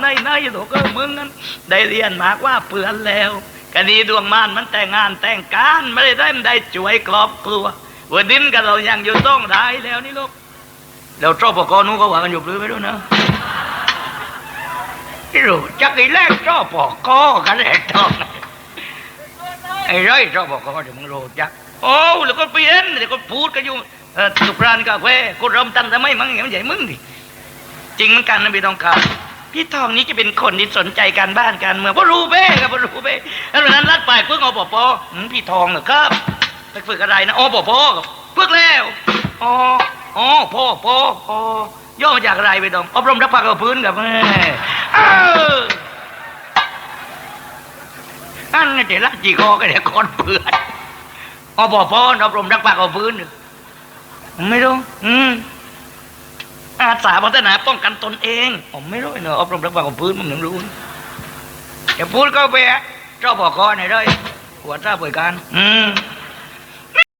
ในในตัวก็มึงนั้นได้เรียนมากว่าเปือนแล้วคดีดวงมานมันแต่งงานแต่งการไม่ได้ได้มันได้ช่วยครอบครัววันดินกับเรายังอยู่ต้องได้แล้วนี่ลูกแล้วชอบปกนู้นก็ว่ากันอยู่หรือไม่รู้นะไม่รู้จักไอ้แรกชอบปกกันแหละต้องไอ้ไรชอบปกเดี๋ยวมึงรู้จักโอ้แล้วก็เปลี่ยนเดี๋ยวก็พูดกันอยู่สุพรรณกาแฟกูริ่มตั้งแต่ไม่มั้งอย่างนใหญ่มึงดิจริงเหมือนกันนะพี่ทองคำ พี่ทองนี้จะเป็นคนที่สนใจการบ้านการเมืองเพราะรู้เบ้ครับเพราะรู้เบ้แล้วนั้นรัดไปพึ่งอปปอืมพี่ทองเหรอครับไปฝึกอะไรนะอปปครับฝึกแล้วอ๋ออ๋อพ่อพ่อพ่อย่อมาจากอะไรพี่ทองอบรมรักษากับพื้นกับแม่เอออันนี้เดี๋ยวละจีคอกันเดี๋ยวคอนเปื่อนอปปอบรมรักษากับพื้นไม่รู้อืม อาสาพัฒนาป้องกันตนเองผมไม่รู้เนอะอบรมรับฟังของพื้นมึงถึงรู้อย่าพูดก็ไปเจ้าบอกคอหน่อยเลยหัวเจ้าเปิดการ อืม